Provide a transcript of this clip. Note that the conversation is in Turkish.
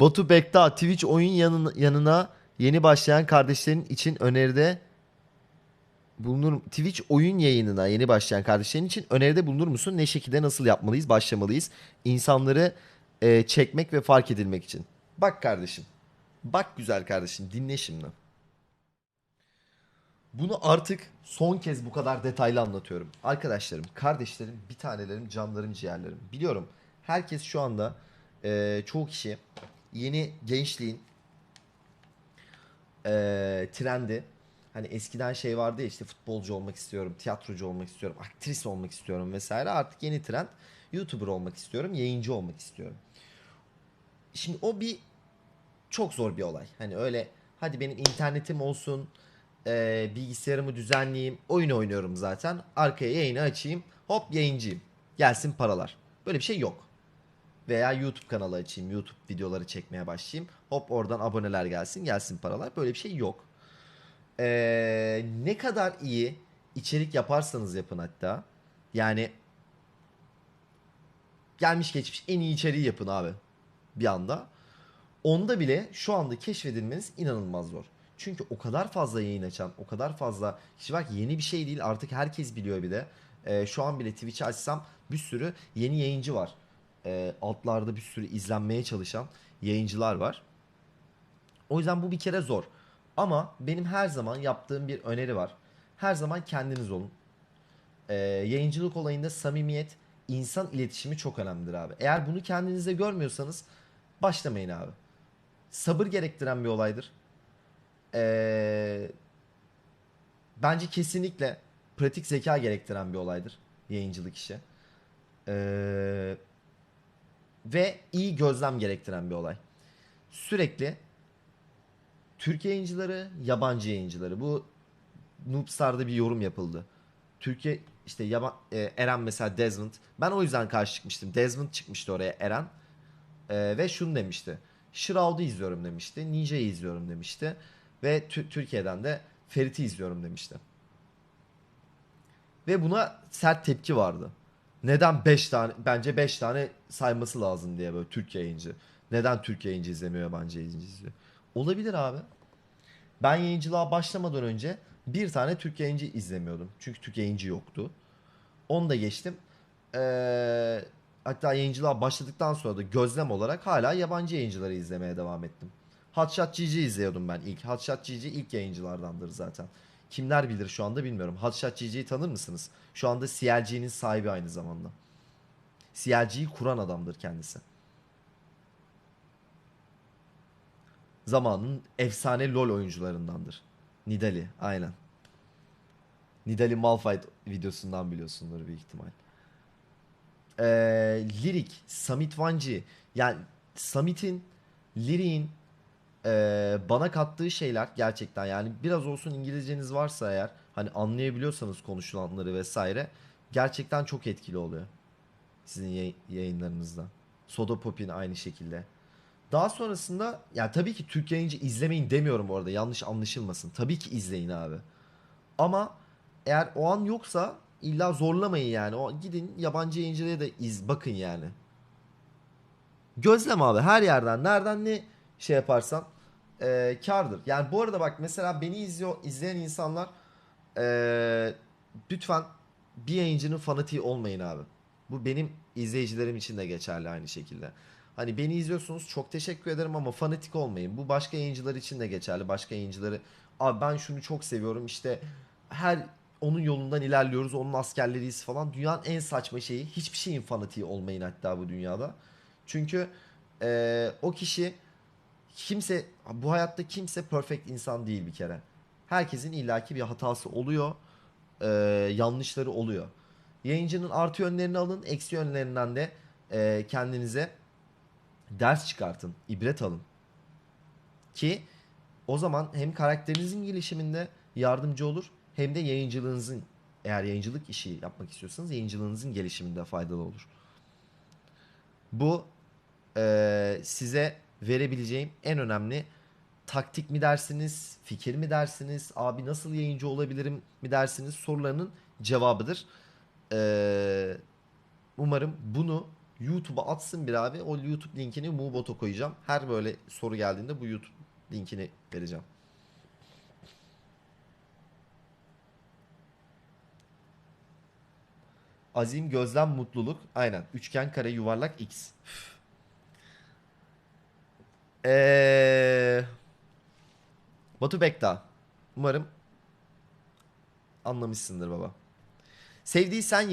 Batu Bekta Twitch oyun yanına, yanına yeni başlayan kardeşlerin için öneride bulunur Twitch oyun yayınına yeni başlayan kardeşlerin için öneride bulunur musun? Ne şekilde nasıl yapmalıyız? Başlamalıyız. İnsanları e, çekmek ve fark edilmek için. Bak kardeşim. Bak güzel kardeşim dinle şimdi. Bunu artık son kez bu kadar detaylı anlatıyorum. Arkadaşlarım, kardeşlerim, bir tanelerim, canlarım, ciğerlerim. Biliyorum herkes şu anda e, çoğu kişi yeni gençliğin e, trendi. Hani eskiden şey vardı ya işte futbolcu olmak istiyorum, tiyatrocu olmak istiyorum, aktris olmak istiyorum vesaire. Artık yeni trend YouTuber olmak istiyorum, yayıncı olmak istiyorum. Şimdi o bir çok zor bir olay. Hani öyle hadi benim internetim olsun, e, bilgisayarımı düzenleyeyim, oyun oynuyorum zaten. Arkaya yayını açayım, hop yayıncıyım. Gelsin paralar. Böyle bir şey yok. Veya YouTube kanalı açayım, YouTube videoları çekmeye başlayayım. Hop oradan aboneler gelsin, gelsin paralar. Böyle bir şey yok. Ee, ne kadar iyi içerik yaparsanız yapın hatta. Yani gelmiş geçmiş en iyi içeriği yapın abi. Bir anda. Onda bile şu anda keşfedilmeniz inanılmaz zor. Çünkü o kadar fazla yayın açan, o kadar fazla kişi var ki yeni bir şey değil artık herkes biliyor bir de. Ee, şu an bile Twitch açsam bir sürü yeni yayıncı var. Ee, altlarda bir sürü izlenmeye çalışan yayıncılar var. O yüzden bu bir kere zor. Ama benim her zaman yaptığım bir öneri var. Her zaman kendiniz olun. Ee, yayıncılık olayında samimiyet, insan iletişimi çok önemlidir abi. Eğer bunu kendinizde görmüyorsanız başlamayın abi. Sabır gerektiren bir olaydır. Ee, bence kesinlikle pratik zeka gerektiren bir olaydır yayıncılık işi. Ee, ve iyi gözlem gerektiren bir olay. Sürekli Türk yayıncıları, yabancı yayıncıları. Bu Noobstar'da bir yorum yapıldı. Türkiye işte yaba, e, Eren mesela Desmond. Ben o yüzden karşı çıkmıştım. Desmond çıkmıştı oraya Eren. E, ve şunu demişti. Shroud'u izliyorum demişti. Ninja'yı izliyorum demişti. Ve Tü- Türkiye'den de Ferit'i izliyorum demişti. Ve buna sert tepki vardı. Neden 5 tane bence 5 tane sayması lazım diye böyle Türk yayıncı. Neden Türk yayıncı izlemiyor yabancı yayıncı izliyor? Olabilir abi. Ben yayıncılığa başlamadan önce bir tane Türk yayıncı izlemiyordum. Çünkü Türk yayıncı yoktu. Onu da geçtim. Ee, hatta yayıncılığa başladıktan sonra da gözlem olarak hala yabancı yayıncıları izlemeye devam ettim. Hotshot GG izliyordum ben ilk. Hotshot GG ilk yayıncılardandır zaten. Kimler bilir şu anda bilmiyorum. Hotshot GG'yi tanır mısınız? Şu anda CLG'nin sahibi aynı zamanda. CLG'yi kuran adamdır kendisi. Zamanın efsane LoL oyuncularındandır. Nidali aynen. Nidali Malphite videosundan biliyorsundur büyük ihtimal. Ee, Lirik, Samit Vanci. Yani Samit'in, Lirik'in ee, bana kattığı şeyler gerçekten yani biraz olsun İngilizceniz varsa eğer hani anlayabiliyorsanız konuşulanları vesaire gerçekten çok etkili oluyor. Sizin yay- yayınlarınızda. Soda Pop'in aynı şekilde. Daha sonrasında ya tabii ki Türk yayıncı izlemeyin demiyorum bu arada yanlış anlaşılmasın. Tabii ki izleyin abi. Ama eğer o an yoksa illa zorlamayın yani. O gidin yabancı yayıncıya da iz bakın yani. Gözlem abi her yerden nereden ne şey yaparsan e, kardır. Yani bu arada bak mesela beni izliyor izleyen insanlar e, lütfen bir yayıncının fanatiği olmayın abi. Bu benim izleyicilerim için de geçerli aynı şekilde. Hani beni izliyorsunuz çok teşekkür ederim ama fanatik olmayın. Bu başka yayıncılar için de geçerli. Başka yayıncıları abi ben şunu çok seviyorum işte her onun yolundan ilerliyoruz onun askerleriyiz falan. Dünyanın en saçma şeyi hiçbir şeyin fanatiği olmayın hatta bu dünyada. Çünkü e, o kişi kimse bu hayatta kimse perfect insan değil bir kere. Herkesin illaki bir hatası oluyor. e, yanlışları oluyor. Yayıncının artı yönlerini alın, eksi yönlerinden de e, kendinize ders çıkartın, ibret alın. Ki o zaman hem karakterinizin gelişiminde yardımcı olur hem de yayıncılığınızın eğer yayıncılık işi yapmak istiyorsanız yayıncılığınızın gelişiminde faydalı olur. Bu e, size verebileceğim en önemli taktik mi dersiniz, fikir mi dersiniz, abi nasıl yayıncı olabilirim mi dersiniz sorularının cevabıdır. Ee, umarım bunu YouTube'a atsın bir abi. O YouTube linkini Mubot'a koyacağım. Her böyle soru geldiğinde bu YouTube linkini vereceğim. Azim, gözlem, mutluluk. Aynen. Üçgen, kare, yuvarlak, x. Eee... Batu Bekta. Umarım anlamışsındır baba. Sevdiysen